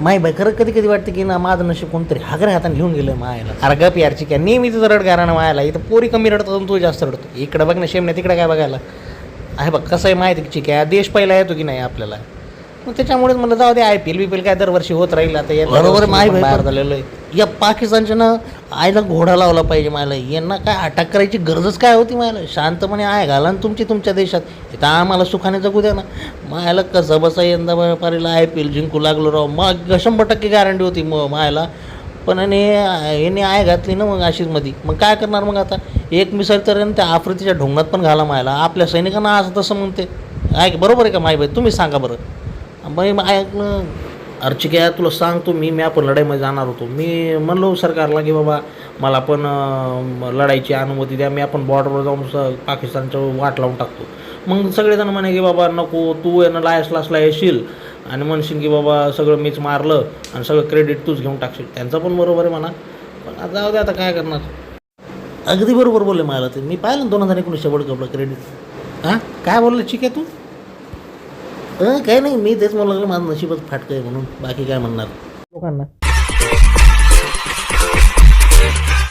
माय बाई खरं कधी कधी वाटतं की ना माझं नशीब कोणतरी हागऱ्या हाताने घेऊन गेलं मायाला. अरे गप यारची काय नेहमीच रड गाणं मायाला. इथं पोरी कमी रडतात आणि तू जास्त रडतो. इकडं बघ ना शेमण्या तिकडे काय बघायला? आहे बघ कसं आहे माहिती की काय देश पहिला येतो की नाही आपल्याला? मग त्याच्यामुळेच म्हणलं जाऊ दे I P L B P L काय दरवर्षी होत राहील आता. बरोबर माय बाहेर झालेलं आहे. या पाकिस्तानच्या ना आईला घोडा लावला पाहिजे मला यांना काय अटक करायची गरजच काय होती मायला? शांतपणे आहे घाला आणि तुमची तुमच्या देशात. इथं आम्हाला सुखाने जगू द्या ना. मायाला कसं बसा यंदा व्यापारीला आय पी एल जिंकू लागलो राव. मग शंभर टक्के गॅरंटी होती मग मायाला. पण आणि याने आय घातली ना मग अशीच मग काय करणार मग आता? एक मिसळ तर त्या आफ्रितीच्या ढोंगणात पण घाला मायला. आपल्या सैनिकांना असं तसं म्हणते. ऐक बरोबर आहे का मायबाई तुम्ही सांगा बरं. मग ऐकलं अर्चिका तुला सांगतो मी मी आपण लढाईमध्ये जाणार होतो. मी म्हणलो सरकारला की बाबा मला पण लढाईची अनुमती द्या. मी आपण बॉर्डरवर जाऊन स पाकिस्तानचं वाट लावून टाकतो. मग सगळेजण म्हणे की बाबा नको तू यानं लायस लासला येशील. आणि म्हणशील की बाबा सगळं मीच मारलं आणि सगळं क्रेडिट तूच घेऊन टाकशील. त्यांचं पण बरोबर आहे म्हणा. पण आता जाऊ दे आता काय करणार? अगदी बरोबर बोलले मला ते. मी पाहिलं दोन हजार एकोणीसच्या वर्ल्ड कपला क्रेडिट हां? काय बोललं ठीक आहे तू? काय नाही मी तेच म्हणलं माझं नशीबच फाटकं आहे म्हणून. बाकी काय म्हणणार? लोकांना.